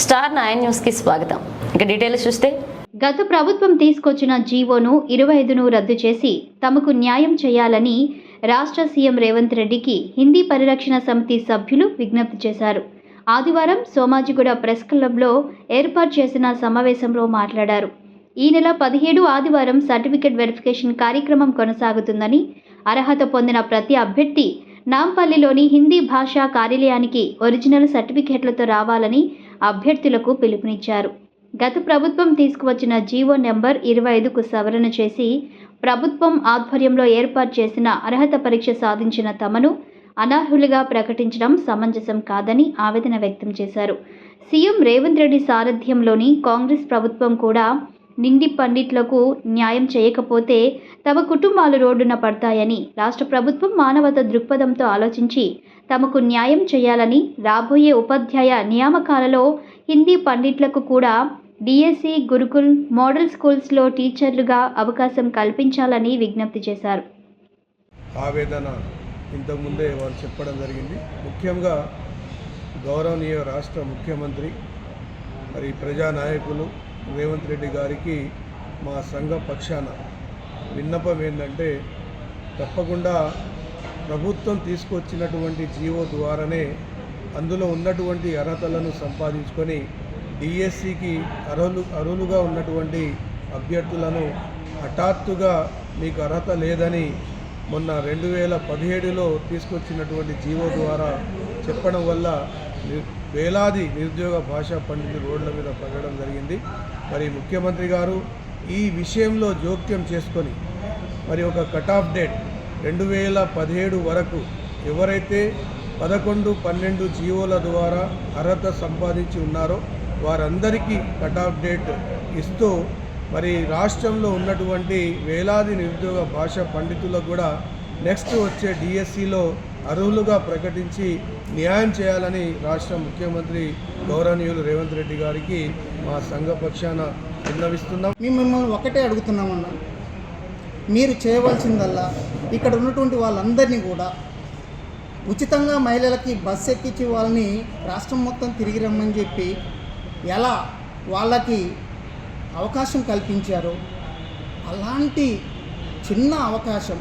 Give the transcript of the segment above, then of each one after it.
Star nine న్యూస్కి స్వాగతం. ఇక డీటెయిల్స్ చూస్తే గత ప్రభుత్వం తీసుకొచ్చిన జీవోను ఇరవై ఐదును రద్దు చేసి తమకు న్యాయం చేయాలని రాష్ట్ర సీఎం రేవంత్ రెడ్డికి హిందీ పరిరక్షణ సమితి సభ్యులు విజ్ఞప్తి చేశారు. ఆదివారం సోమాజిగూడ ప్రెస్ క్లబ్లో ఏర్పాటు చేసిన సమావేశంలో మాట్లాడారు. ఈ నెల పదిహేడు ఆదివారం సర్టిఫికెట్ వెరిఫికేషన్ కార్యక్రమం కొనసాగుతుందని అర్హత పొందిన ప్రతి అభ్యర్థి నాంపల్లిలోని హిందీ భాషా కార్యాలయానికి ఒరిజినల్ సర్టిఫికెట్లతో రావాలని అభ్యర్థులకు పిలుపునిచ్చారు. గత ప్రభుత్వం తీసుకువచ్చిన జీవో నెంబర్ ఇరవై ఐదుకు సవరణ చేసి ప్రభుత్వం ఆధ్వర్యంలో ఏర్పాటు చేసిన అర్హత పరీక్ష సాధించిన తమను అనర్హులుగా ప్రకటించడం సమంజసం కాదని ఆవేదన వ్యక్తం చేశారు. సీఎం రేవంత్ రెడ్డి సారథ్యంలోని కాంగ్రెస్ ప్రభుత్వం కూడా నిండి పండిట్లకు న్యాయం చేయకపోతే తమ కుటుంబాలు రోడ్డున పడతాయని రాష్ట్ర ప్రభుత్వం మానవత దృక్పథంతో ఆలోచించి తమకు న్యాయం చేయాలని రాబోయే ఉపాధ్యాయ నియామకాలలో హిందీ పండిట్లకు కూడా డిఎస్సి గురుకుల్ మోడల్ స్కూల్స్లో టీచర్లుగా అవకాశం కల్పించాలని విజ్ఞప్తి చేశారు. ఆవేదన ఇంతకుముందే వారు చెప్పడం జరిగింది. ముఖ్యంగా గౌరవనీయ రాష్ట్ర ముఖ్యమంత్రి మరి ప్రజానాయకులు రేవంత్ రెడ్డి గారికి మా సంఘ పక్షాన విన్నపం ఏంటంటే తప్పకుండా ప్రభుత్వం తీసుకొచ్చినటువంటి జీవో ద్వారానే అందులో ఉన్నటువంటి అర్హతలను సంపాదించుకొని డిఎస్సికి అర్హులు అర్హులుగా ఉన్నటువంటి అభ్యర్థులను హఠాత్తుగా మీకు అర్హత లేదని మొన్న రెండు వేల పదిహేడులో తీసుకొచ్చినటువంటి జీవో ద్వారా చెప్పడం వల్ల వేలాది నిరుద్యోగ భాషా పండితులు రోడ్ల మీద పడడం జరిగింది. మరి ముఖ్యమంత్రి గారు ఈ విషయంలో జోక్యం చేసుకొని మరి ఒక కట్ ఆఫ్ డేట్ రెండు వేల పదిహేడు వరకు ఎవరైతే పదకొండు పన్నెండు జీవోల ద్వారా అర్హత సంపాదించి ఉన్నారో వారందరికీ కట్ ఆఫ్ డేట్ ఇస్తూ మరి రాష్ట్రంలో ఉన్నటువంటి వేలాది నిరుద్యోగ భాష పండితులకు కూడా నెక్స్ట్ వచ్చే డిఎస్సిలో అర్హులుగా ప్రకటించి న్యాయం చేయాలని రాష్ట్ర ముఖ్యమంత్రి గౌరవనీయులు రేవంత్ రెడ్డి గారికి మా సంఘ పక్షాన విన్నవిస్తున్నాం. మేము మిమ్మల్ని ఒకటే అడుగుతున్నామన్నా. మీరు చేయవలసిందల్లా ఇక్కడ ఉన్నటువంటి వాళ్ళందరినీ కూడా ఉచితంగా మహిళలకి బస్సు ఎక్కించి వాళ్ళని రాష్ట్రం మొత్తం తిరిగి రమ్మని చెప్పి ఎలా వాళ్ళకి అవకాశం కల్పించారో అలాంటి చిన్న అవకాశం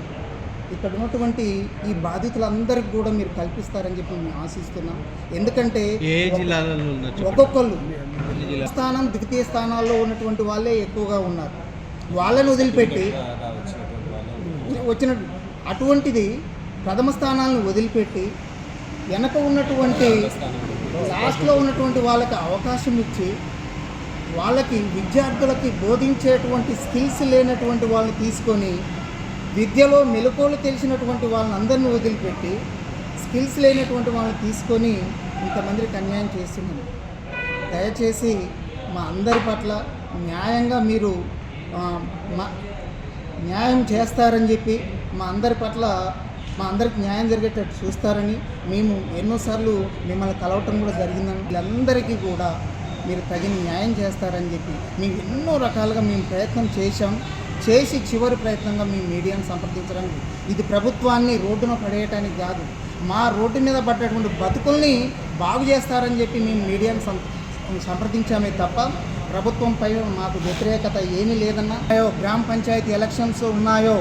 ఇక్కడ ఉన్నటువంటి ఈ బాధితులందరికీ కూడా మీరు కల్పిస్తారని చెప్పి మేము ఆశిస్తున్నాం. ఎందుకంటే ఒక్కొక్కళ్ళు స్థానం ద్వితీయ స్థానాల్లో ఉన్నటువంటి వాళ్ళే ఎక్కువగా ఉన్నారు. వాళ్ళని వదిలిపెట్టి వచ్చిన అటువంటిది ప్రథమ స్థానాలను వదిలిపెట్టి వెనక ఉన్నటువంటి లాస్ట్లో ఉన్నటువంటి వాళ్ళకి అవకాశం ఇచ్చి వాళ్ళకి విద్యార్థులకి బోధించేటువంటి స్కిల్స్ లేనటువంటి వాళ్ళని తీసుకొని విద్యలో మెలకువలు తెలిసినటువంటి వాళ్ళని అందరిని వదిలిపెట్టి స్కిల్స్ లేనటువంటి వాళ్ళని తీసుకొని ఇంతమందికి అన్యాయం చేస్తున్నాను దయచేసి మా అందరి పట్ల న్యాయంగా మీరు మా న్యాయం చేస్తారని చెప్పి మా అందరి పట్ల మా అందరికి న్యాయం జరిగేటట్టు చూస్తారని మేము ఎన్నోసార్లు మిమ్మల్ని కలవటం కూడా జరిగిందని వీళ్ళందరికీ కూడా మీరు తగిన న్యాయం చేస్తారని చెప్పి మేము ఎన్నో రకాలుగా మేము ప్రయత్నం చేశాం. చేసి చివరి ప్రయత్నంగా మీ మీడియాను సంప్రదించడానికి ఇది ప్రభుత్వాన్ని రోడ్డున పడేయటానికి కాదు. మా రోడ్డు మీద పడ్డటువంటి బతుకుల్ని బాగు చేస్తారని చెప్పి మేము మీడియాను సం సంప్రదించామే తప్ప ప్రభుత్వంపై మాకు వ్యతిరేకత ఏమీ లేదన్నా. గ్రామ పంచాయతీ ఎలక్షన్స్ ఉన్నాయో